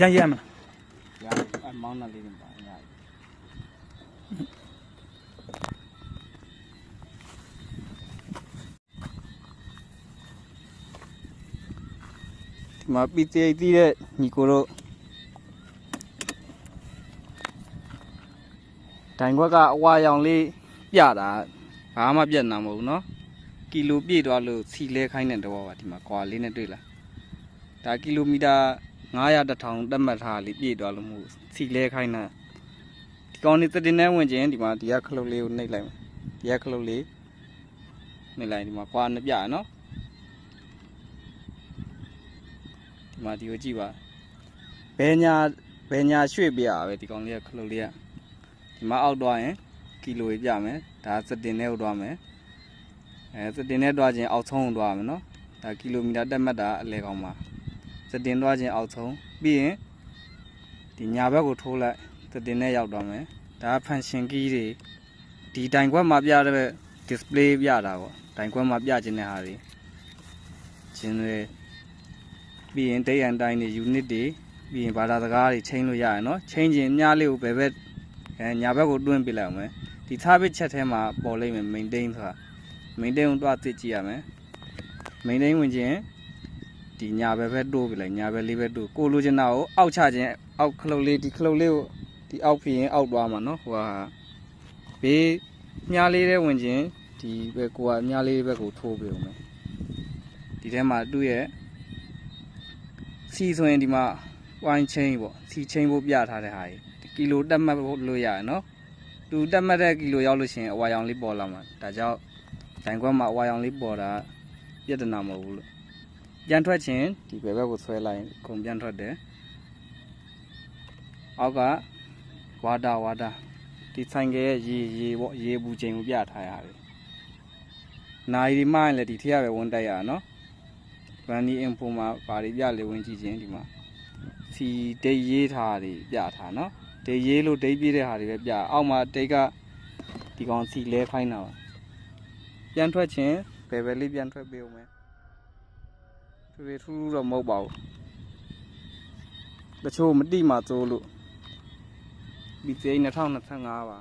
ရရမလား ရအမောင်းနာလေးတွေပါရ ဒီမှာ PTA တီးတဲ့ညီကိုတို့တိုင်ခွက်ကအဝါရောင်လေးပြတာဘာမှပြတ်နာမဟုတ်ဘူးเนาะကီလိုပြည့်သွားလို့စီလဲခိုင်းတဲ့တော့ပါဒီမှာကွာလေးနဲ့တွေ့လားဒါကီလိုမီတာ 900 1000တတ်မှတ်ထားလေးပြည့်သွားလို့မဟုတ်စီလဲခိုင်းတာဒီကောင်နေသတင်းနဲ့ဝင်ခြင်းဒီမှာဒီကခလုတ်လေးကိုနှိပ်လိုက်မယ်ဒီကခလုတ်လေးနှိပ်လိုက်ဒီမှာကွာနှစ်ပြနော်ဒီမှာဒီကိုကြည့်ပါဘယ်ညာဘယ်ညာရွှေ့ပြရပဲဒီကောင်လေးကခလုတ်လေးကဒီမှာအောက်သွားရင်ကီလိုပြမယ်ဒါစတင်နဲ့ဥသွားမယ်အဲစတင်နဲ့တွားခြင်းအောက်ဆုံးတွားမယ်နော်ဒါကီလိုမီတာတက်မှတ်တာအလဲကောင်းပါ စတင်သွားခြင်းအောက်ဆုံးပြီးရင်ဒီညာဘက်ကိုထိုးလိုက်စတင်နဲ့ရောက်သွားမယ်ဒါဖန်ရှင်ကီးတွေဒီတိုင်ခွက်မှာပြတဲ့ display ပြတာပေါ့တိုင်ခွက်မှာပြခြင်းတဲ့ဟာတွေခြင်းတွေပြီးရင် day and time တွေ unit တွေပြီးရင်ဘာသာစကားတွေချိန်လို့ရရနော်ချိန်ခြင်းမြားလေးကိုဘယ်ဘက်အဲညာဘက်ကိုတွင်းပြလိုက်အောင်မယ်ဒီ target ချက်ထဲမှာပေါ်လိမ့်မယ် maintain ဆိုတာ maintain ကိုတွားသိကြည့်ရမယ် maintain ဝင်ခြင်း ဒီညာဘက်ဘက်တိုးပြလိုက်ညာဘက်လေးဘက်တိုးကိုလိုချင်တာကိုအောက်ချခြင်းအောက်ခလုတ်လေးဒီခလုတ်လေးကိုဒီအောက်ဖြစ်ရင်အောက်သွားမှာနော်ဟိုဟာဘေးမြားလေးတဲ့ဝင်ခြင်းဒီဘက်ကိုကမြားလေးဘက်ကိုထိုးပြအောင်မယ်ဒီထဲမှာသူ့ရဲ့စီဆိုရင်ဒီမှာ wine chain ပေါ့စီ chain ဖို့ပြထားတဲ့ဟာကြီးကီလိုတက်မှတ်ဖို့လို့ရတယ်နော်သူတက်မှတ်တဲ့ကီလိုရောက်လို့ရှိရင်အဝါရောင်လေးပေါ်လာမှာဒါကြောင့်ဒိုင်ခွက်မှာအဝါရောင်လေးပေါ်တာပြဿနာမဟုတ်ဘူးလို့ ပြန်ထွက်ခြင်းဒီဘယ်ဘက်ကိုဆွဲလိုက်ရင်ခုံပြန်ထွက်တယ်အောက်ကဝါတာဝါတာဒီဆိုင်ကရဲ့ရေရေပေါ့ရေဘူးချိန်ကိုပြထားရတယ်နိုင်ဒီမှရင်လည်းဒီထက်ရပဲဝန်တက်ရအောင်နော် branding info မှာဘာတွေပြလေဝင်ကြည့်ခြင်းဒီမှာစီဒိတ်ရေးထားတွေပြထားနော်ဒိတ်ရေးလို့ဒိတ်ပြည့်တဲ့ဟာတွေပဲပြအောက်မှာဒိတ်ကဒီကောင်စီလဲခိုင်းတာပါပြန်ထွက်ခြင်းဘယ်ပဲလေးပြန်ထွက်ပေးဦးမယ် ဖေဖေထူးထူးတော့မဟုတ်ပါဘူးတချို့မတိမှသိုးလို့ဒီစိ2025ပါ